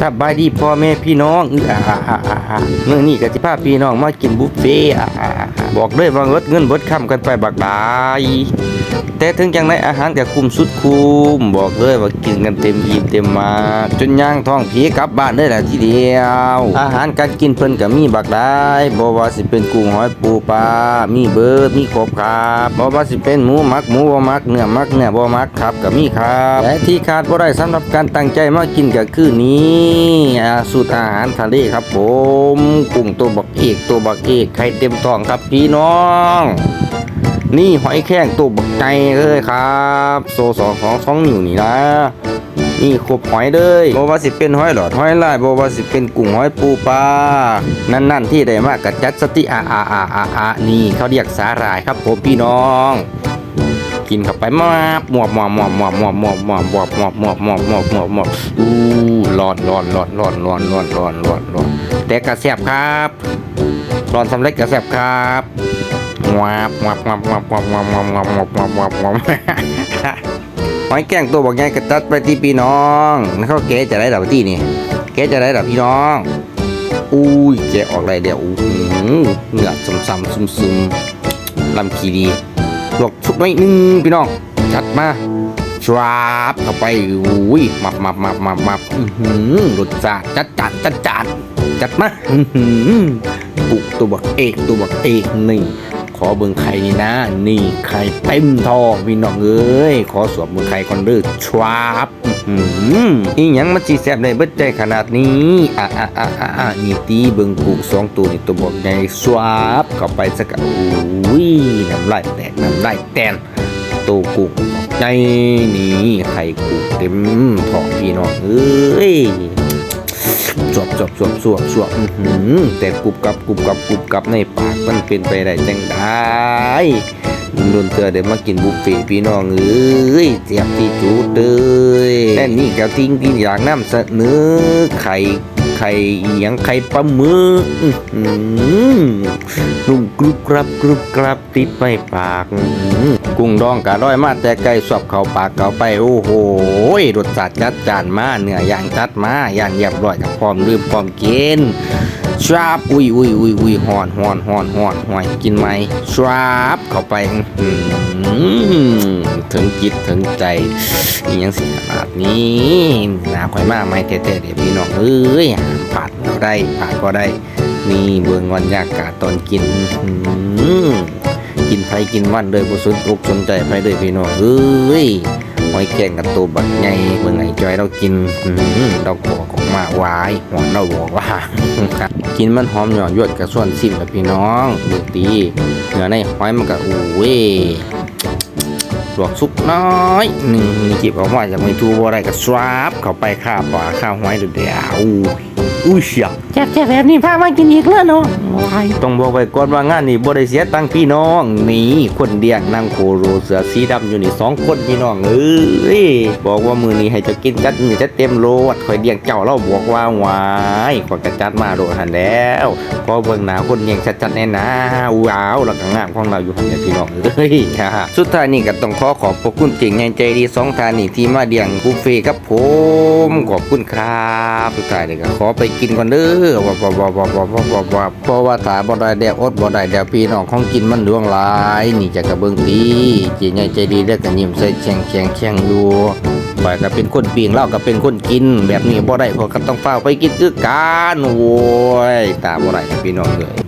สบายดีพ่อแม่พี่น้องอ่า อ่าอ่าอ่าอ่าเมื่อนี้ก็สิพาพี่น้องมากินบุฟเฟ่อาอ่าอ่าบอกเลยว่าเงิดเงินเบิดค่ำกันไปบักหลายแต่ถึงจังไดอาหารก็คุ้มสุดคุ้มบอกเลยว่ากินกันเต็มอิ่มเต็มมากจนย่างท้องผีกลับบ้านได้แหละทีเดียว อาหารการกินเพิ่นก็มีบักหลายบ่ว่าสิเป็นกุ้งหอยปูปลามีเบิร์ดมีครบครับบ่ว่าสิเป็นหมูมักหมูบ่หมักเนื้อมักเนื้อบ่หมักครับก็มีครับและที่ขาดบ่ได้สำหรับการตั้งใจมากินก็คือนี้สูตรอาหารทะเลครับผมกุ้งตัวบักเอกตัวบักเอกไข่เต็มท้องครับพี่น้อง นี่หอยแข้งตัวบักไก่เลยครับ โซสองของสองนิ้วนี่นะนี่ครบหอยเลยบ่ว่าสิเป็นหอยหลอดหอยลายบ่ว่าสิเป็นกุ้งหอยปูปลา นั่นๆที่ได้มากกับจัดสติอาอาอาอาอานี่เขาเรียกสาหร่ายครับผมพี่น้อง กินเข้าไปมาบหมวบหมวบหมวบหมวบหมวบหมวบหมวบหมวบหมวบหมวบหมวบหมวบหมวบหมวบอู้ร้อนร้อนร้อนร้อนร้อนร้อนร้อนร้อนร้อนแต่กระแสบครับร้อนสำเร็จกระแสบครับวับวับวับวับวับวับวับวับวับวับวับวับหอยแกงตัวบอกไงกระตัดไปที่พี่น้องแล้วเขาแกจะได้ดอกที่นี่แกจะได้ดอกพี่น้องอุ้ยแกออกได้เดี๋ยวอู้หูเนื้อซ้ำๆซึมๆลำขีดี ลวกชุบไว้หนึ่งพี่น้อง จัดมาชวาบเข้าไปอุ้ยมับมับมับมับมับอื้อหือรสชาติจัดจัดจัดจัดจัดมาอื้อหือปุกตัวบักเอกตัวบักเอกนี่ขอเบิ่งไข่นี่นะ นี่ไข่เต็มทองพี่น้องเอ้ยขอสวมเบิ่งไข่คอนเด้อชวาบ อืมอีหยังมันสีแซบได้เบิดใจขนาดนี้อะอะอะอะอะนี่ตีเบิ่งกุสองตัวนี่ตัวบอกในสวาบเข้าไปสักอุ้ยน้ำลายแตกน้ำลายแตนตัวกุใจนี่ไข่กุเต็มท้องพี่น้องเอ้ย สวบสวบสวบสวบสวบอื้อหือแต่กรุบกับกรุบกับกรุบกับในปากมันเป็นไปได้จังได้โดนเตือเดี๋ยวมากินบุฟเฟ่พี่น้องเอ้ยเจ็บที่จุดเลยแต่นี่ก็ทิ้งที่อยากน้ำเสนอไข่ ไข่ยังไข่ปลาหมึกอื้อหือนุ่มกรุบกรับกรุบกรับติดไปปาก กุ้งดองกะร้อยมาแต่ไก่สอบเข้าปากเข้าไปโอ้โหรสจัดจัดจานมาเนื้อย่างจัดมาอย่างเยียบร้อยกับพร้อมลืมพร้อมกิน ชาบอุ้ยอุ้ยอุ้ยอุ้ยหอนหอนหอนหอนหอยกินไหมชาบเข้าไปถึงจิตถึงใจอีหยังสิขนาดนี้นาค่อยมาไม่เท่ๆเดี๋ยวพี่น้องเอ้ยผ่านเราได้ผ่านก็ได้นี่เบืองวันยากาศตอนกินกินไผกินวันเลยบ่สนอกสนใจไผเลยพี่น้องเอ้ย อยแกงกับตัวบักใหญ่เบิ่งไอ้จอยเรากินอื้อหือเราบอกออกมาหวายหอนเราบอกว่า กินมันหอมหยอดยวดกับส่วนซิมกับพี่น้องเบิกตีเนื้อในหอยมันก็อู้เว้ลวกซุปน้อยหนึ่งนี่เก็บออกมาจากไม่ทูบ่ได้ก็สวาบเข้าไปข้าวปลาข้าวหอยเดียวอู้อุ้ยเชียแซ่บๆแบบนี้พามากินอีกแล้วเนาะว้ายต้องบอกไว้ก่อนว่างานนี้บ่ได้เสียตังค์พี่น้องนี่คนเดียงนั่งโคโรเสือสีดำอยู่นี่สองคนพี่น้องเอ้ยบอกว่ามือนี้ให้เจะกินจัดมือจัดเต็มโลดข่อยเดียงเจ้าเราบอกว่าหวายข่อยกระจัดมาโดดหันแล้วก็เบิ่งหน้าคนเดียงชัดๆแน่นะว้าวแล้วก็งามของเราอยู่หันเนี่ยพี่น้องเอ้ยสุดท้ายนี่ก็ต้องขอขอบพระคุณเก่งใจดีสองทานนี่ที่มาเดียงบุฟเฟ่ต์ครับผมขอบคุณครับสุดท้ายนี่ก็ขอไปกินก่อนเด้อว่าว่าว่าว่าว่าว่บ่บ่เพราะว่าถ้าบ่ได้เดี๋ยวอดบ่ได้เดี๋ยวพี่น้องของกินมันดวงหลาย นี่จะกระเบื้องดีจีใหญ่ใจดีแล้วก็ยิ้มใส่แช่งแช่งแช่งอยู่ฝ่อยก็เป็นคนปีงเล่าก็เป็นคนกิน แบบนี้บ่ได้พราะก็ต้องเฝ้าไปกินคือกันโว้ยตาบ่ได้พี่น้องเลย